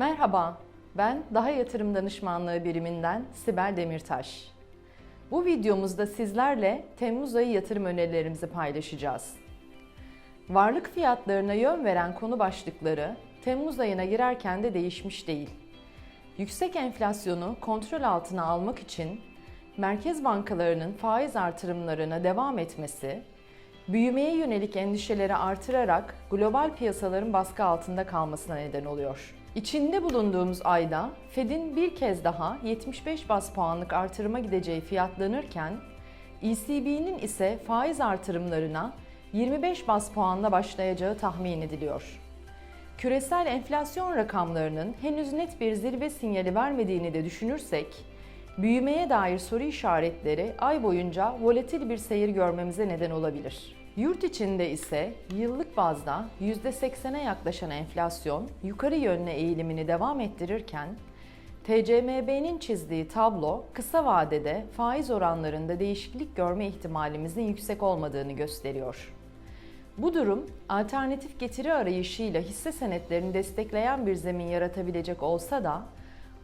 Merhaba, ben Daha Yatırım Danışmanlığı biriminden Sibel Demirtaş. Bu videomuzda sizlerle Temmuz ayı yatırım önerilerimizi paylaşacağız. Varlık fiyatlarına yön veren konu başlıkları Temmuz ayına girerken de değişmiş değil. Yüksek enflasyonu kontrol altına almak için merkez bankalarının faiz artırımlarına devam etmesi, büyümeye yönelik endişeleri artırarak global piyasaların baskı altında kalmasına neden oluyor. İçinde bulunduğumuz ayda Fed'in bir kez daha 75 bas puanlık artırıma gideceği fiyatlanırken, ECB'nin ise faiz artırımlarına 25 bas puanla başlayacağı tahmin ediliyor. Küresel enflasyon rakamlarının henüz net bir zirve sinyali vermediğini de düşünürsek, büyümeye dair soru işaretleri ay boyunca volatil bir seyir görmemize neden olabilir. Yurt içinde ise yıllık bazda %80'e yaklaşan enflasyon yukarı yönlü eğilimini devam ettirirken, TCMB'nin çizdiği tablo kısa vadede faiz oranlarında değişiklik görme ihtimalimizin yüksek olmadığını gösteriyor. Bu durum alternatif getiri arayışıyla hisse senetlerini destekleyen bir zemin yaratabilecek olsa da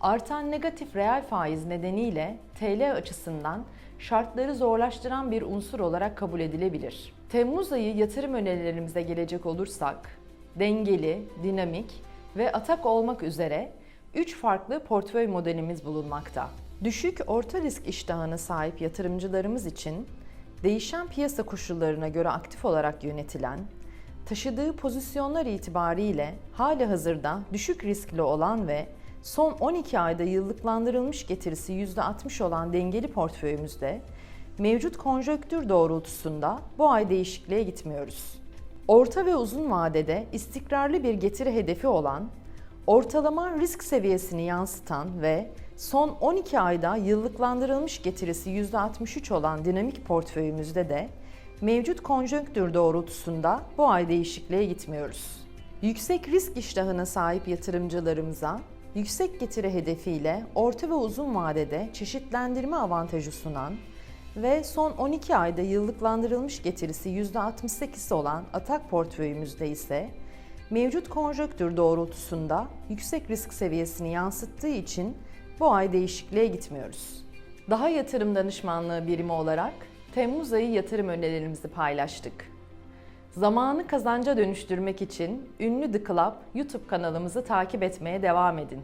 artan negatif reel faiz nedeniyle TL açısından şartları zorlaştıran bir unsur olarak kabul edilebilir. Temmuz ayı yatırım önerilerimize gelecek olursak, dengeli, dinamik ve atak olmak üzere 3 farklı portföy modelimiz bulunmakta. Düşük orta risk iştahına sahip yatırımcılarımız için değişen piyasa koşullarına göre aktif olarak yönetilen, taşıdığı pozisyonlar itibariyle hali hazırda düşük riskli olan ve son 12 ayda yıllıklandırılmış getirisi %60 olan dengeli portföyümüzde mevcut konjöktür doğrultusunda bu ay değişikliğe gitmiyoruz. Orta ve uzun vadede istikrarlı bir getiri hedefi olan, ortalama risk seviyesini yansıtan ve son 12 ayda yıllıklandırılmış getirisi %63 olan dinamik portföyümüzde de mevcut konjonktür doğrultusunda bu ay değişikliğe gitmiyoruz. Yüksek risk iştahına sahip yatırımcılarımıza yüksek getiri hedefiyle orta ve uzun vadede çeşitlendirme avantajı sunan ve son 12 ayda yıllıklandırılmış getirisi %68 olan atak portföyümüzde ise mevcut konjöktür doğrultusunda yüksek risk seviyesini yansıttığı için bu ay değişikliğe gitmiyoruz. Daha yatırım danışmanlığı birimi olarak Temmuz ayı yatırım önerilerimizi paylaştık. Zamanı kazanca dönüştürmek için ünlü The Club YouTube kanalımızı takip etmeye devam edin.